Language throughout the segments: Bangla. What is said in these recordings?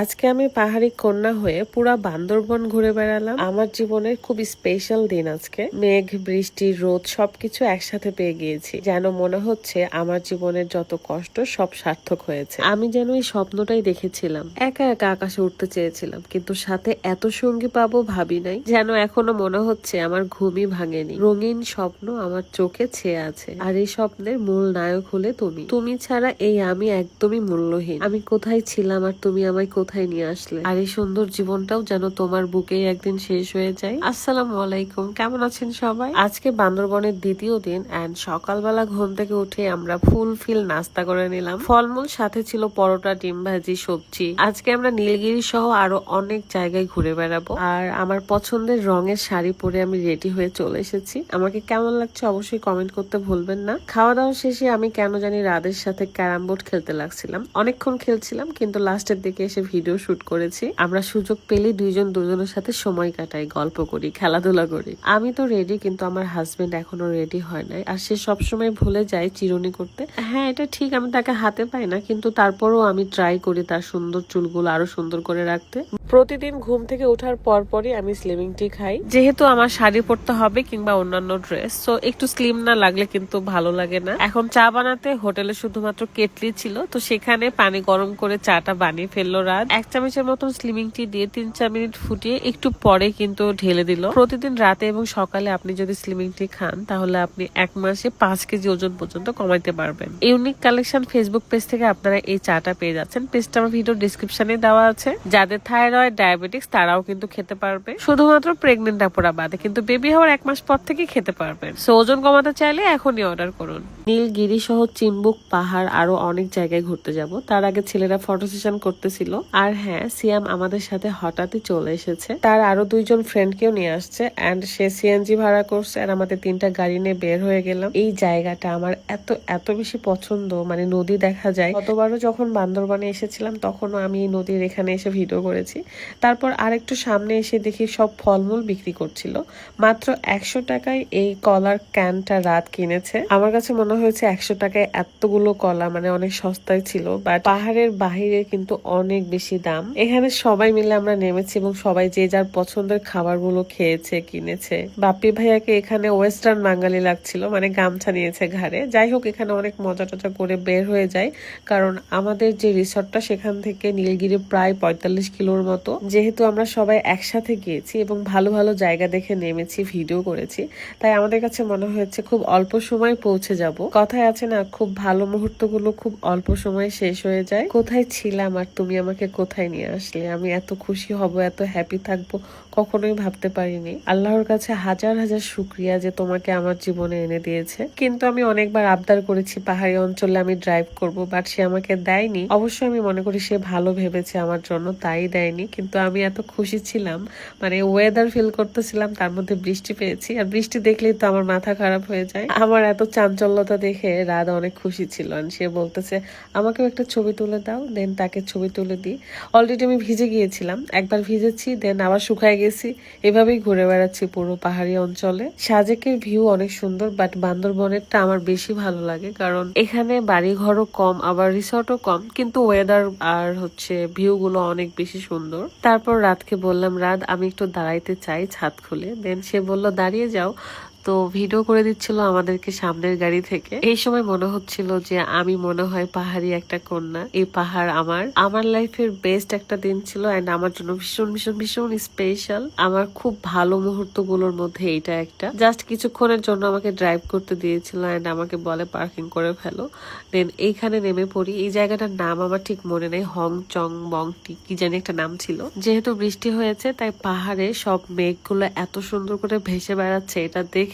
আজকে আমি পাহাড়ি কন্যা হয়ে পুরা বান্দরবন ঘুরে বেড়ালাম। আমার জীবনের খুব স্পেশাল দিন আজকে। মেঘ, বৃষ্টি, রোদ সবকিছু একসাথে পেয়ে গিয়েছি। যেন মনে হচ্ছে আমার জীবনের যত কষ্ট সব সার্থক হয়েছে। আমি যেন এই স্বপ্নটাই দেখেছিলাম। একা একা আকাশে উঠতে চেয়েছিলাম, কিন্তু সাথে এত সঙ্গী পাবো ভাবি নাই। যেন এখনও মনে হচ্ছে আমার ঘুমই ভাঙেনি। রঙিন স্বপ্ন আমার চোখে ছেয়ে আছে। আর এই স্বপ্নের মূল নায়ক হলে তুমি। তুমি ছাড়া এই আমি একদমই মূল্যহীন। আমি কোথায় ছিলাম আর তুমি আমায় কোথায় নিয়ে আসলে? আর এই সুন্দর জীবনটাও যেন তোমার বুকে একদিন শেষ হয়ে যায়। আসসালামু আলাইকুম। কেমন আছেন সবাই? আজকে বান্দরবনের দ্বিতীয় দিন এন্ড সকালবেলা ঘুম থেকে উঠে আমরা ফুল ফিল নাস্তা করে নিলাম। ফলমূল সাথে ছিল পরোটা, ডিম ভাজি, সবজি। আজকে আমরা নীলগিরি সহ আরও অনেক জায়গায় ঘুরে বেড়াবো। আর আমার পছন্দের রঙের শাড়ি পরে আমি রেডি হয়ে চলে এসেছি। আমাকে কেমন লাগছে অবশ্যই কমেন্ট করতে ভুলবেন না। খাওয়া দাওয়া শেষে আমি কেন জানি রাদের সাথে ক্যারাম বোর্ড খেলতে লাগছিলাম। অনেকক্ষণ খেলছিলাম, কিন্তু লাস্টের দিকে এসে ভিডিও শুট করেছি। আমরা সুযোগ পেলে দুইজন, দুজনের সাথে সময় কাটাই, গল্প করি, খেলাধুলা করি। আমি তো রেডি কিন্তু আমার হাজবেন্ড এখনও রেডি হয় নাই। আর সে সবসময় ভুলে যায় চিরুনি করতে। হ্যাঁ এটা ঠিক, আমি তাকে হাতে পাই না, কিন্তু তারপরও আমি ট্রাই করি তার সুন্দর চুলগুলো আরও সুন্দর করে রাখতে। প্রতিদিন ঘুম থেকে ওঠার পর পরই আমি স্লিমিং টি খাই। যেহেতু আমার শাড়ি পরতে হবে কিংবা অন্যান্য ড্রেস তো একটু স্লিম না লাগলে কিন্তু ভালো লাগে না। এখন চা বানাতে হোটেলে শুধুমাত্র কেটলি ছিল, তো সেখানে পানি গরম করে চাটা বানিয়ে ফেলল রাত। এক চামচের মতন স্লিমিং টি দিয়ে তিন চার মিনিট ফুটিয়ে একটু পরে কিন্তু ঢেলে দিল। প্রতিদিন রাতে এবং সকালে আপনি যদি স্লিমিং টি খান, তাহলে আপনি এক মাসে পাঁচ কেজি ওজন পর্যন্ত কমাইতে পারবেন। ইউনিক কালেকশন ফেসবুক পেজ থেকে আপনারা এই চাটা পেয়ে যাচ্ছেন। পেজটা আমার ভিডিও ডিসক্রিপশনে দেওয়া আছে। যাদের থাইরয়েড ডায়াবেটিক্স, তারাও কিন্তু খেতে পারবে। শুধুমাত্র প্রেগনেন্ট আপুরা বাদে কিন্তু বেবি হওয়ার এক মাস পর থেকে খেতে পারবেন সো ওজন কমাতে চাইলে এখনই অর্ডার করুন। নীলগিরি সহ চিম্বুক, পাহাড়, আরও অনেক জায়গায় ঘুরতে যাব। তার আগে ছেলেরা ফটো সেশন করতেছিল। আর হ্যাঁ সিয়াম আমাদের সাথে হঠাৎই চলে এসেছে। তার আরও দুইজন ফ্রেন্ডকেও নিয়ে আসছে। এন্ড সে সিএনজি ভাড়া করছে। আর আমাদের তিনটা গাড়ি নিয়ে বের হয়ে গেলাম। এই জায়গাটা আমার এত এত বেশি পছন্দ। মানে নদী দেখা যায়। গতবারও যখন বান্দরবানে এসেছিলাম, তখনও আমি এই নদীর এখানে এসে ভিডিও করেছি। তারপর আরেকটু সামনে এসে দেখি সব ফলমূল বিক্রি করছিল। মাত্র একশো টাকায় এই কলার ক্যানটা রাত কিনেছে। আমার কাছে মনে হয়েছে একশো টাকায় এতগুলো কলা মানে অনেক সস্তায় ছিল বাট পাহাড়ের বাহিরে কিন্তু অনেক বেশি দাম। এখানে সবাই মিলে আমরা নেমেছি এবং সবাই যে যার পছন্দের খাবারগুলো খেয়েছে, কিনেছে। বাপ্পি ভাইয়াকে এখানে ওয়েস্টার্ন বাঙালি লাগছিল মানে গামছা নিয়েছে ঘাড়ে। যাই হোক, এখানে অনেক মজা টজা করে বের হয়ে যায়, কারণ আমাদের যে রিসর্টটা সেখান থেকে নীলগিরি প্রায় পঁয়তাল্লিশ কিলোর মতো যেহেতু আমরা সবাই একসাথে গিয়েছি এবং ভালো ভালো জায়গা দেখে নেমেছি, ভিডিও করেছি, তাই আমাদের কাছে মনে হয়েছে খুব অল্প সময় পৌঁছে যাব। কথায় আছে না, খুব ভালো মুহূর্তগুলো খুব অল্প সময় শেষ হয়ে যায়। কোথায় ছিলাম আর তুমি আমাকে কোথায় নিয়ে আসলে? আমি এত খুশি হব, এত হ্যাপি থাকব, কখনোই ভাবতে পারিনি। আল্লাহর কাছে হাজার হাজার শুক্রিয়া যে তোমাকে আমার জীবনে এনে দিয়েছে। কিন্তু আমি অনেকবার আবদার করেছি, পাহাড়ি অঞ্চলে আমি ড্রাইভ করব বাট সে আমাকে দেয়নি। অবশ্যই আমি মনে করি সে ভালো ভেবেছে আমার জন্য, তাই দেয়নি। কিন্তু আমি এত খুশি ছিলাম। মানে ওয়েদার ফিল করতেছিলাম, তার মধ্যে বৃষ্টি পেয়েছি। আর বৃষ্টি দেখলেই তো আমার মাথা খারাপ হয়ে যায়। আমার এত চাঞ্চল্যতা দেখে রাধা অনেক খুশি ছিল। সে বলতেছে, আমাকেও একটা ছবি তুলে দাও দেন তাকে ছবি তুলে দিই। অলরেডি আমি ভিজে গিয়েছিলাম। একবার ভিজেছি দেন আবার শুকায় গেছি। এভাবেই ঘুরে বেড়াচ্ছি পুরো পাহাড়ি অঞ্চলে। সাজেকের ভিউ অনেক সুন্দর বাট বান্দরবনেরটা আমার বেশি ভালো লাগে। কারণ এখানে বাড়ি ঘরও কম, আবার রিসর্টও কম। কিন্তু ওয়েদার আর হচ্ছে ভিউ গুলো অনেক বেশি সুন্দর। তারপর রাতকে বললাম, রাত, আমি একটু দাঁড়াইতে চাই ছাদ খুলে। দেন সে বলল, দাঁড়িয়ে যাও। তো ভিডিও করে দিচ্ছিল আমাদেরকে সামনের গাড়ি থেকে। এই সময় মনে হচ্ছিল যে আমি মনে হয় পাহাড়ি একটা কন্যা। এই পাহাড় আমার। আমার লাইফের বেস্ট একটা দিন ছিল এন্ড আমার জন্য ভীষণ ভীষণ ভীষণ স্পেশাল আমার খুব ভালো মুহূর্তগুলোর মধ্যে এইটা একটা। জাস্ট কিছুক্ষণের জন্য আমাকে ড্রাইভ করতে দিয়েছিল এন্ড আমাকে বলে পার্কিং করে ফেলো। দেন এইখানে নেমে পড়ি। এই জায়গাটার নাম আমার ঠিক মনে নেই। হং চং বং টি, কি জানি একটা নাম ছিল। যেহেতু বৃষ্টি হয়েছে, তাই পাহাড়ে সব মেঘগুলো এত সুন্দর করে ভেসে বেড়াচ্ছে, এটা দেখে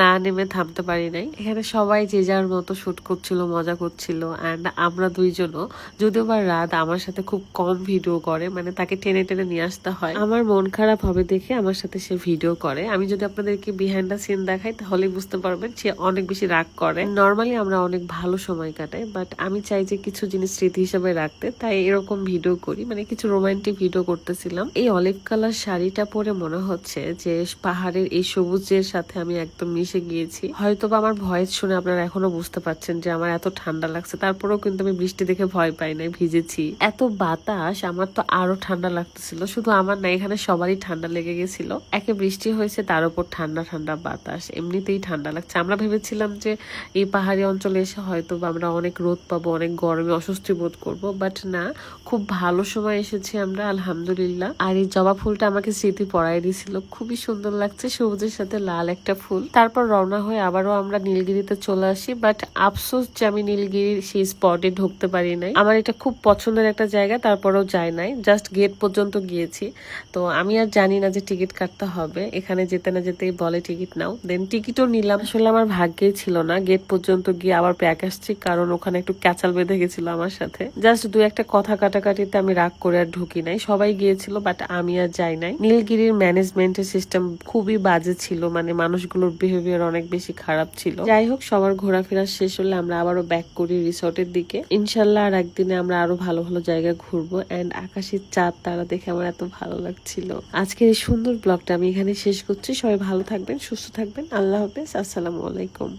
না নেমে থামতে পারি নাই। এখানে সবাই যে যার মতো শুট করছিল, মজা করছিল অ্যান্ড আমরা দুইজনও। যদিও বা রাত আমার সাথে খুব কম ভিডিও করে মানে তাকে টেনে টেনে নিয়ে আসতে হয়। আমার মন খারাপ হবে দেখে আমার সাথে সে ভিডিও করে। আমি যদি আপনাদেরকে বিহাইন্ড দ্য সিন দেখাই, তাহলে বুঝতে পারবেন সে অনেক বেশি রাগ করে। নর্মালি আমরা অনেক ভালো সময় কাটাই বাট আমি চাই যে কিছু জিনিস স্মৃতি হিসাবে রাখতে, তাই এরকম ভিডিও করি। মানে কিছু রোমান্টিক ভিডিও করতেছিলাম। এই অলিভ কালার শাড়িটা পরে মনে হচ্ছে যে পাহাড়ের এই সবুজের সাথে আমি আমি একদম মিশে গিয়েছি। হয়তো বা আমার ভয়েস শুনে আপনারা এখনও বুঝতে পারছেন যে আমার এত ঠান্ডা লাগছে। তারপরেও কিন্তু আমি বৃষ্টি দেখে ভয় পাই নাই, ভিজেছি। এত বাতাস, আমার তো আরও ঠান্ডা লাগতেছিল। শুধু আমার না, এখানে সবারই ঠান্ডা লেগে গেছিল। একে বৃষ্টি হয়েছে, তার উপর ঠান্ডা ঠান্ডা বাতাস, এমনিতেই ঠান্ডা লাগছে। আমরা ভেবেছিলাম যে এই পাহাড়ি অঞ্চলে এসে হয়তো বা আমরা অনেক রোদ পাবো, অনেক গরমে অস্বস্তি বোধ করব বাট না। খুব ভালো সময় এসেছি আমরা, আলহামদুলিল্লাহ। আর এই জবা ফুলটা আমাকে স্মৃতি পড়াই দিয়েছিল খুবই সুন্দর লাগছে, সবুজের সাথে লাল একটা ফুল। তারপর রওনা হয়ে আবারও আমরা নীলগিরিতে চলে আসি বাট আফসোস যে আমি নীলগিরির সেই স্পটে ঢুকতে পারি নাই। আমার এটা খুব পছন্দের একটা জায়গা, তারপরেও যায় নাই। জাস্ট গেট পর্যন্ত গিয়েছি। তো আমি আর জানি না যে টিকিট কাটতে হবে। এখানে যেতে না যেতেই বলে টিকিট নাও। দেন টিকিটও নিলাম। আসলে আমার ভাগ্যেই ছিল না। গেট পর্যন্ত গিয়ে আবার প্যাক আসছি, কারণ ওখানে একটু ক্যাচাল বেঁধে গেছিল আমার সাথে। জাস্ট দু একটা কথা কাটাকাটিতে আমি রাগ করে আর ঢুকি নাই। সবাই গিয়েছিল বাট আমি আর যাই নাই। নীলগিরির ম্যানেজমেন্টের সিস্টেম খুবই বাজে ছিল। মানে মানুষগুলোর বিহেভিয়ার অনেক বেশি খারাপ ছিল। যাই হোক, সবার ঘোরাফেরা শেষ হলে আমরা আবারও ব্যাক করি রিসর্টের দিকে। ইনশাল্লাহ আর একদিনে আমরা আরও ভালো ভালো জায়গা ঘুরবো এন্ড আকাশের চাঁদ তারা দেখে আমার এত ভালো লাগছিল। আজকের এই সুন্দর ব্লগটা আমি এখানে শেষ করছি। সবাই ভালো থাকবেন, সুস্থ থাকবেন। আল্লাহ হাফেজ। আসসালামু আলাইকুম।